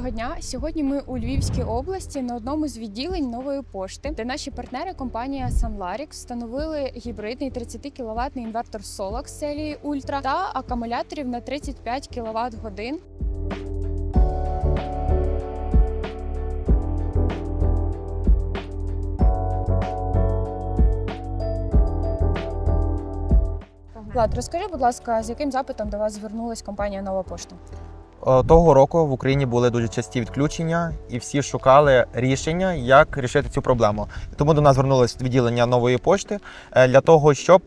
Доброго дня! Сьогодні ми у Львівській області на одному з відділень нової пошти, де наші партнери компанія Sunlarix встановили гібридний 30 кВт інвертор Solax серії Ультра та акумуляторів на 35 кВт годин. Влад, розкажи, будь ласка, з яким запитом до вас звернулась компанія Нова пошта? Е, Того року в Україні були дуже часті відключення, і всі шукали рішення, як рішити цю проблему. Тому до нас звернулося відділення нової пошти е, для того, щоб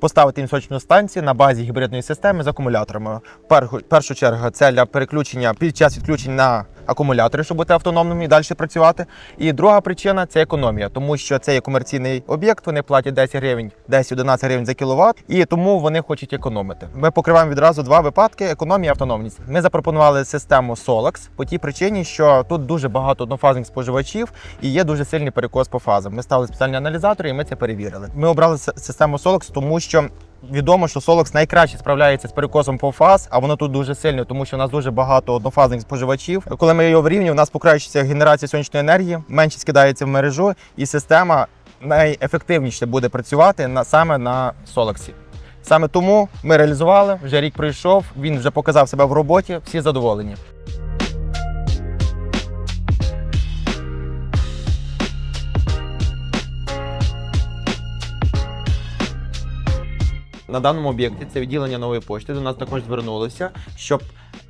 поставити інсочну станцію на базі гібридної системи з акумуляторами. В першу, першу чергу це для переключення під час відключень на акумулятори, щоб бути автономними і далі працювати. І друга причина це економія, тому що це є комерційний об'єкт. Вони платять 10 гривень, 10-11 гривень за кіловат, і тому вони хочуть економити. Ми покриваємо відразу два випадки: економія і автономність. Ми запропонували систему Solax по тій причині, що тут дуже багато однофазних споживачів і є дуже сильний перекос по фазам. Ми ставили спеціальні аналізатори, і ми це перевірили. Ми обрали систему Solax, тому що. Відомо, що Solax найкраще справляється з перекосом по фаз, а воно тут дуже сильно, тому що у нас дуже багато однофазних споживачів. Коли ми його врівнюємо, у нас покращується генерація сонячної енергії, менше скидається в мережу, і система найефективніше буде працювати на саме на Solax. Саме тому ми реалізували, вже рік пройшов, він вже показав себе в роботі, всі задоволені. На даному об'єкті це відділення нової пошти. До нас також звернулося, щоб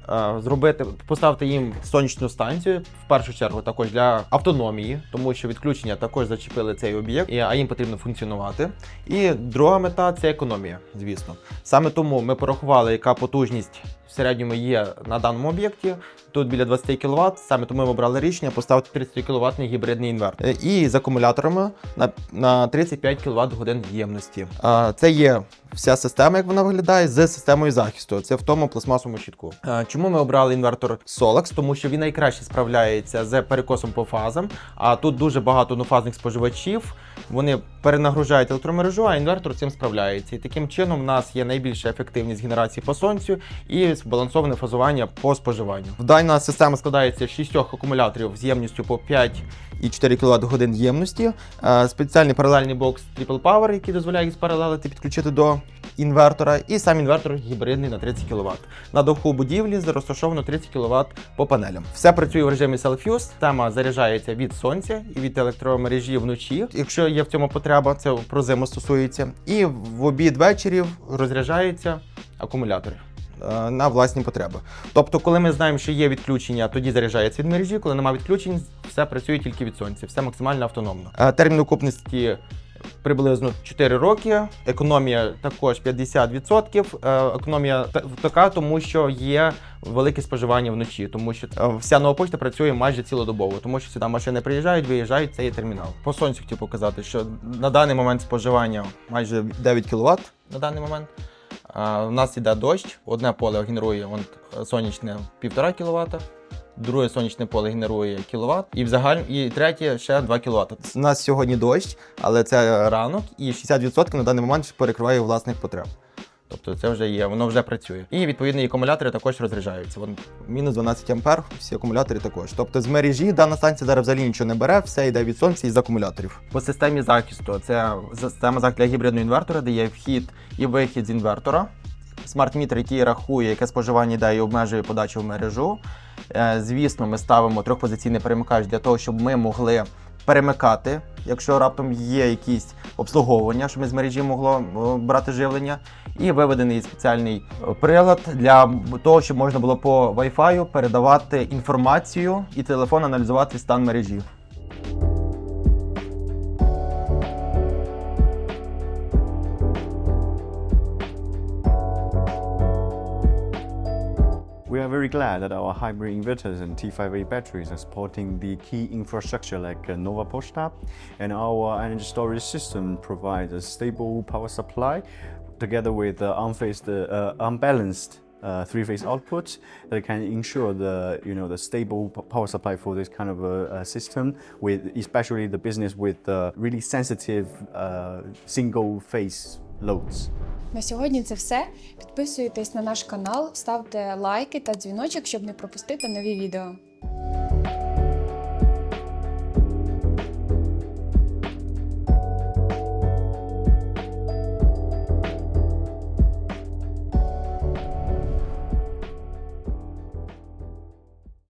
е, зробити, поставити їм сонячну станцію в першу чергу також для автономії, тому що відключення також зачепили цей об'єкт, а їм потрібно функціонувати. І друга мета це економія, звісно. Саме тому ми порахували, яка потужність в середньому є на даному об'єкті. Тут біля 20 кВт, саме тому ми обрали рішення поставити 30 кВт гібридний інвертор. Е, І з акумуляторами на, на 35 кВт годин ємності. Це є вся система, як вона виглядає, з системою захисту. Це в тому пластмасовому щитку. Чому ми обрали інвертор Solax? Тому що він найкраще справляється з перекосом по фазам, а тут дуже багато однофазних споживачів. Вони перенагружають електромережу, а інвертор цим справляється. І таким чином в нас є найбільша ефективність генерації по сонцю і збалансоване фазування по споживанню. Дана система складається з шістьох акумуляторів з ємністю по 5 і 4 кВт годин ємності. Е, Спеціальний паралельний бокс Triple Power, який дозволяє їх спаралелити, підключити до інвертора, і сам інвертор гібридний на 30 кВт. На даху будівлі розташовано 30 кВт по панелям. Все працює в режимі Self-Use, система заряджається від сонця і від електромережі вночі, якщо є в цьому потреба, це про зиму стосується. І в обід вечорів розряджаються акумулятори. Е, На власні потреби. Тобто, коли ми знаємо, що є відключення, тоді заряджається від мережі. Коли немає відключень, все працює тільки від сонця, все максимально автономно. Е, Термін окупності приблизно 4 роки. Економія також 50%. Е, Економія та- така, тому що є велике споживання вночі, тому що вся нова пошта працює майже цілодобово, тому що сюди машини приїжджають, виїжджають, це є термінал. По сонцю хотів показати, що на даний момент споживання майже 9 кВт на даний момент. У нас іде дощ, одне поле генерує он, сонячне 1,5 кВт, друге сонячне поле генерує кіловат, і і третє ще 2 кВт. У нас сьогодні дощ, але це ранок, і 60% на даний момент перекриває власних потреб. Тобто це вже є, воно вже працює. І відповідно і акумулятори також розряджаються. Вон мінус 12 ампер, всі акумулятори також. Тобто з мережі дана станція зараз взагалі нічого не бере, все йде від сонця і з акумуляторів. По системі захисту це система захисту для гібридного інвертора, де є вхід і вихід з інвертора. Смарт-мітер, який рахує, яке споживання йде і обмежує подачу в мережу. Е, Звісно, ми ставимо трьохпозиційний перемикач для того, щоб ми могли перемикати, якщо раптом є якісь обслуговування, щоб ми з мережі могло брати живлення. І виведений спеціальний е, прилад для того, щоб можна було по Wi-Fi передавати інформацію і телефон аналізувати стан мережі. We are very glad that our hybrid inverters and T5A batteries are supporting the key infrastructure like uh, Nova Posta, and our energy storage system provides a stable power supply together with uh, unphased, uh, unbalanced uh, three-phase output that can ensure the you know the stable power supply for this kind of a, a system with especially the business with uh, really sensitive uh, single-phase loads. На сьогодні це все. Підписуйтесь на наш канал, ставте лайки та дзвіночок, щоб не пропустити нові відео.